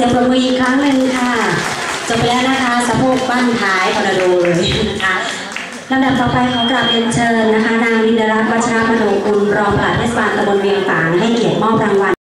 ปรบมืออีกครั้งหนึ่งค่ะ จบไปแล้วนะคะสะโพกบ้านท้ายคอร์นาโดเลยนะคะลำดับต่อไปขอกราบเรียนเชิญนะคะ นางวินดารัตน์วัชรพโนกุลรองปลัดเทศบาลตำบลเวียงฝางให้เกียรติมอบรางวัล